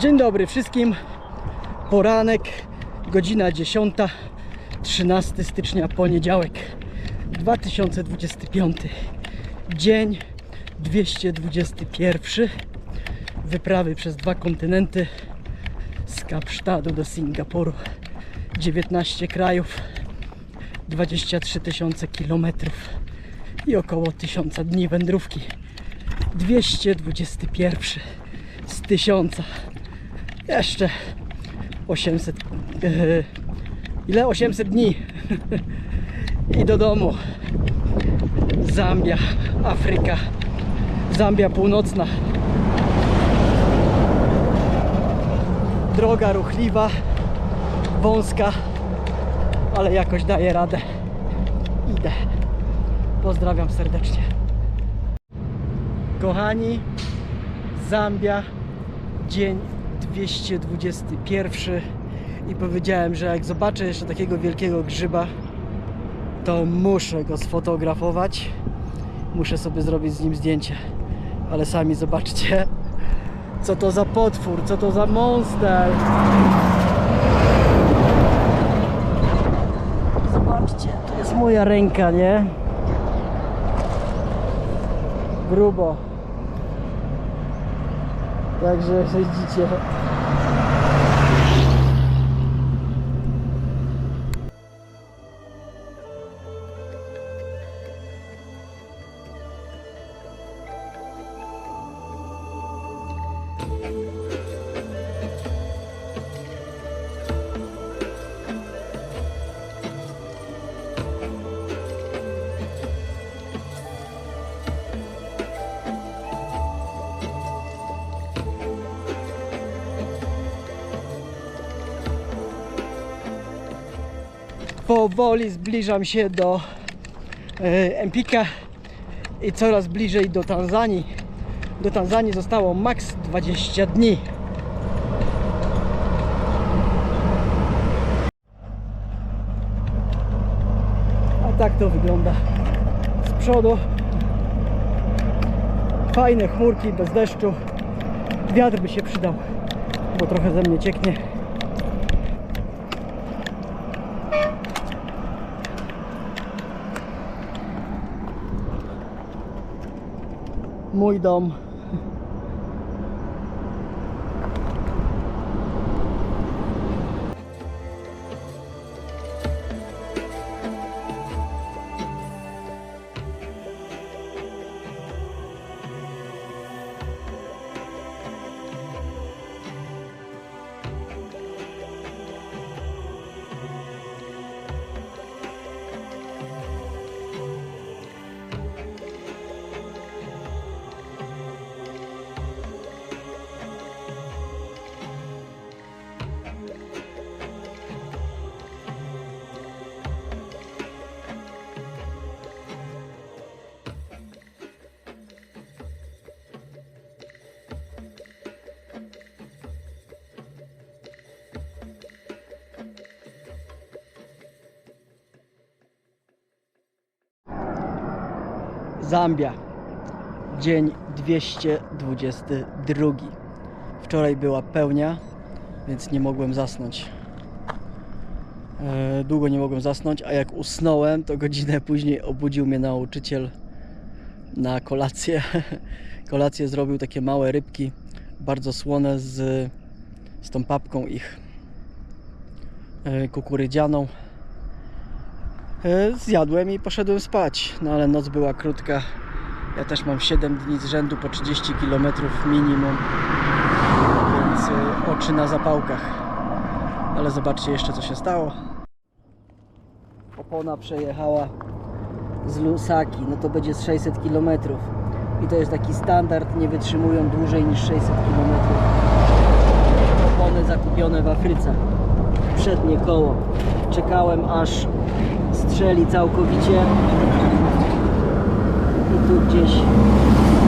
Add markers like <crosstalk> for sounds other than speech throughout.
Dzień dobry wszystkim. Poranek, godzina 10, 13 stycznia, poniedziałek 2025. Dzień 221 wyprawy przez dwa kontynenty z Kapsztadu do Singapuru. 19 krajów, 23 tysiące kilometrów i około 1000 dni wędrówki. 221 z 1000. Jeszcze 800. e, ile? 800 dni. <laughs> I do domu. Zambia, Afryka, Zambia Północna. Droga ruchliwa, wąska, ale jakoś daję radę. Idę. Pozdrawiam serdecznie. Kochani, Zambia, dzień 221 i powiedziałem, że jak zobaczę jeszcze takiego wielkiego grzyba, to muszę go sfotografować. Muszę sobie zrobić z nim zdjęcie. Ale sami zobaczcie, co to za potwór, co to za monster. Zobaczcie, to jest moja ręka, nie? Grubo. Także siedzicie. Powoli zbliżam się do e, Empika i coraz bliżej do Tanzanii. Do Tanzanii zostało maks 20 dni. A tak to wygląda z przodu. Fajne chmurki bez deszczu. Wiatr by się przydał, bo trochę ze mnie cieknie. Mój dom. Zambia. Dzień 222. Wczoraj była pełnia, więc nie mogłem zasnąć. E, Długo nie mogłem zasnąć, a jak usnąłem, to godzinę później obudził mnie nauczyciel na kolację. <laughs> Kolację zrobił takie małe rybki, bardzo słone z, z tą papką ich e, kukurydzianą. E, Zjadłem i poszedłem spać, no ale noc była krótka. Ja też mam 7 dni z rzędu po 30 km minimum, więc e, oczy na zapałkach. Ale zobaczcie jeszcze co się stało. Opona przejechała z Lusaki, no to będzie z 600 km. I to jest taki standard, nie wytrzymują dłużej niż 600 km. Opony zakupione w Afryce. Przednie koło. Czekałem aż strzeli całkowicie i tu gdzieś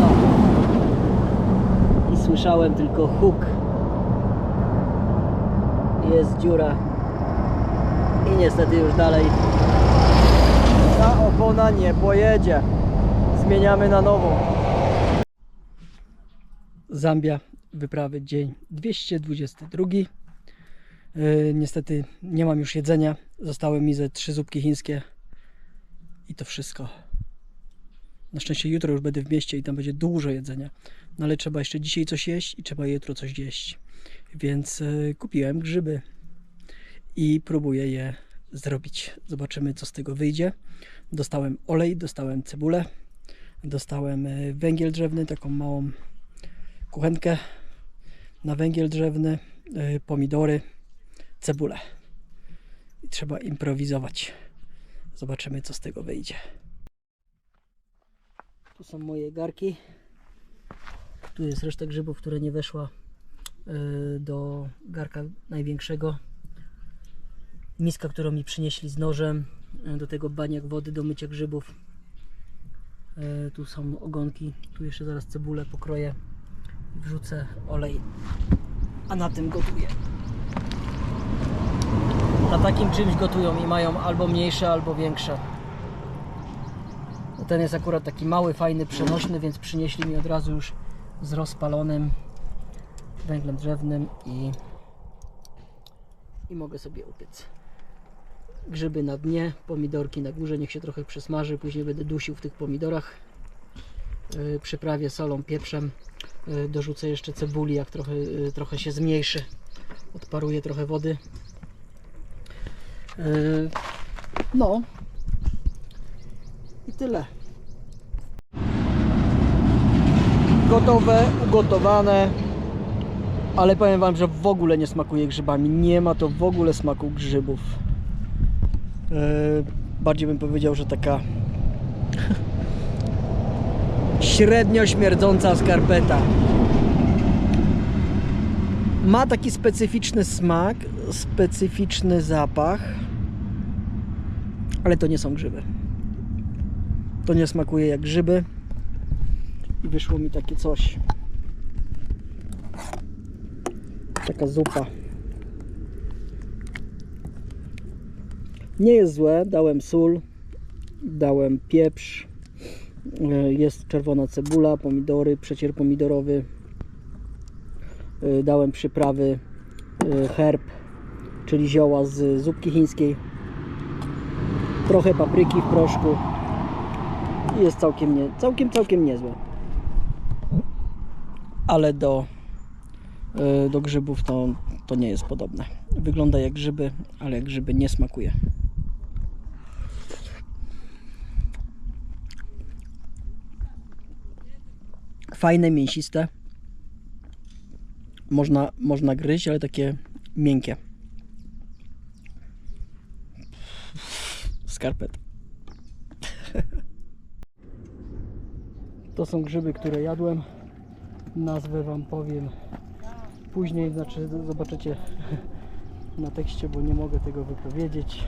no. i słyszałem tylko huk jest dziura i niestety już dalej ta opona nie pojedzie zmieniamy na nową Zambia wyprawy dzień 222. Yy, niestety nie mam już jedzenia. Zostały mi ze trzy zupki chińskie i to wszystko. Na szczęście jutro już będę w mieście i tam będzie dużo jedzenia. No ale trzeba jeszcze dzisiaj coś jeść i trzeba jutro coś jeść. Więc yy, kupiłem grzyby i próbuję je zrobić. Zobaczymy co z tego wyjdzie. Dostałem olej, dostałem cebulę, dostałem yy, węgiel drzewny, taką małą kuchenkę na węgiel drzewny, yy, pomidory, cebulę. Trzeba improwizować. Zobaczymy, co z tego wyjdzie. Tu są moje garki. Tu jest reszta grzybów, które nie weszła yy, do garka największego. Miska, którą mi przynieśli z nożem. Yy, Do tego baniak wody do mycia grzybów. Yy, Tu są ogonki. Tu jeszcze zaraz cebulę pokroję. Wrzucę olej. A na tym gotuję. Na takim czymś gotują i mają albo mniejsze, albo większe. No Ten jest akurat taki mały, fajny, przenośny, więc przynieśli mi od razu już z rozpalonym węglem drzewnym i, i mogę sobie upiec. Grzyby na dnie, pomidorki na górze, niech się trochę przesmaży, później będę dusił w tych pomidorach. Yy, przyprawię solą, pieprzem, yy, dorzucę jeszcze cebuli, jak trochę, yy, trochę się zmniejszy. Odparuję trochę wody. Yy, No. I tyle. Gotowe, ugotowane. Ale powiem Wam, że w ogóle nie smakuje grzybami. Nie ma to w ogóle smaku grzybów. Yy, bardziej bym powiedział, że taka <laughs> średnio śmierdząca skarpeta. Ma taki specyficzny smak, specyficzny zapach, ale to nie są grzyby. To nie smakuje jak grzyby i wyszło mi takie coś. Taka zupa. Nie jest złe, dałem sól, dałem pieprz, e, jest czerwona cebula, pomidory, przecier pomidorowy, e, dałem przyprawy e, herb, czyli zioła z zupki chińskiej, trochę papryki w proszku jest całkiem, nie, całkiem, całkiem niezłe. Ale do, e, do grzybów to, to nie jest podobne. Wygląda jak grzyby, ale jak grzyby nie smakuje. Fajne, mięsiste. Można, można gryźć, ale takie miękkie. Skarpet. <laughs> To są grzyby, które jadłem. Nazwę Wam powiem później, znaczy zobaczycie <laughs> na tekście, bo nie mogę tego wypowiedzieć.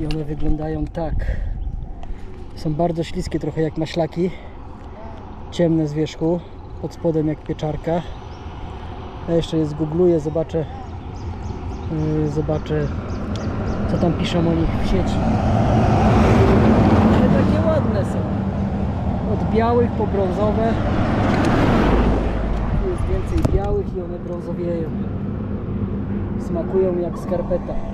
I one wyglądają tak. Są bardzo śliskie, trochę jak maślaki. Ciemne z wierzchu, pod spodem jak pieczarka. Ja jeszcze je zgoogluję, zobaczę, yy, zobaczę co tam piszą o nich w sieci. Ale takie ładne są. Od białych po brązowe. Tu jest więcej białych i one brązowieją. Smakują jak skarpeta.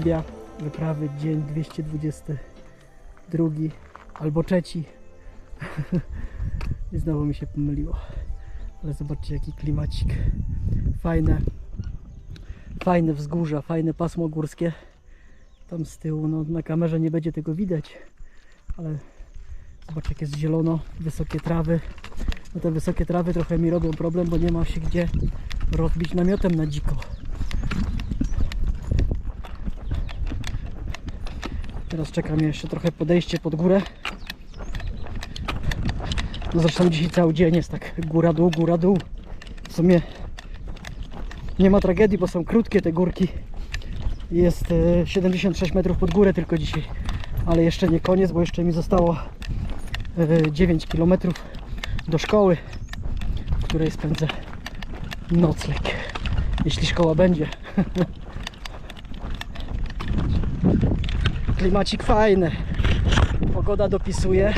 Zambia, wyprawy dzień 222 albo trzeci. <laughs> I znowu mi się pomyliło. Ale zobaczcie jaki klimacik. Fajne, fajne wzgórza, fajne pasmo górskie. Tam z tyłu, no na kamerze nie będzie tego widać, ale zobaczcie jak jest zielono, wysokie trawy, No te wysokie trawy trochę mi robią problem, bo nie ma się gdzie rozbić namiotem na dziko. Teraz czeka mnie jeszcze trochę podejście pod górę. No zresztą dzisiaj cały dzień jest tak góra dół, góra dół. W sumie nie ma tragedii, bo są krótkie te górki. Jest e, 76 metrów pod górę tylko dzisiaj. Ale jeszcze nie koniec, bo jeszcze mi zostało e, 9 km do szkoły, w której spędzę nocleg. Jeśli szkoła będzie. <laughs> Klimacik fajny. Pogoda dopisuje.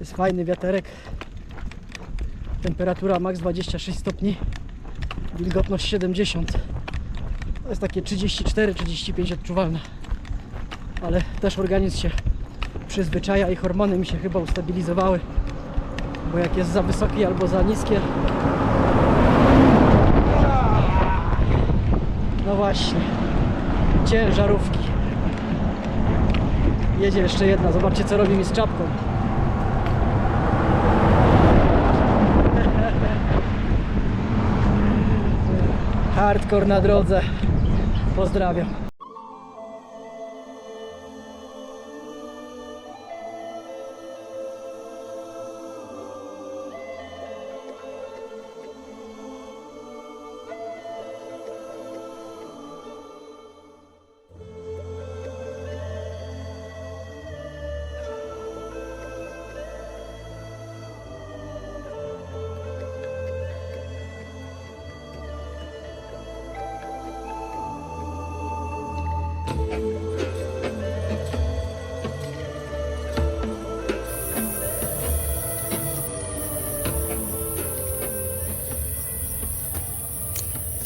Jest fajny wiaterek. Temperatura max 26 stopni. Wilgotność 70. To jest takie 34-35 odczuwalne. Ale też organizm się przyzwyczaja i hormony mi się chyba ustabilizowały. Bo jak jest za wysokie albo za niskie. No właśnie. Ciężarówki. Jedzie jeszcze jedna. Zobaczcie co robi mi z czapką. <laughs> Hardcore na drodze. Pozdrawiam.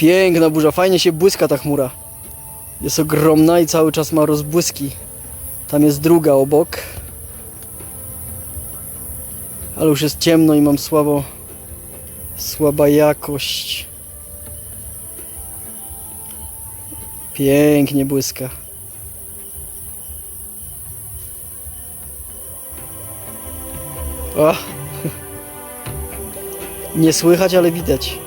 Piękna burza, fajnie się błyska ta chmura. Jest ogromna i cały czas ma rozbłyski. Tam jest druga obok. Ale już jest ciemno i mam słabo. Słaba jakość. Pięknie błyska. O. <laughs> Nie słychać, ale widać.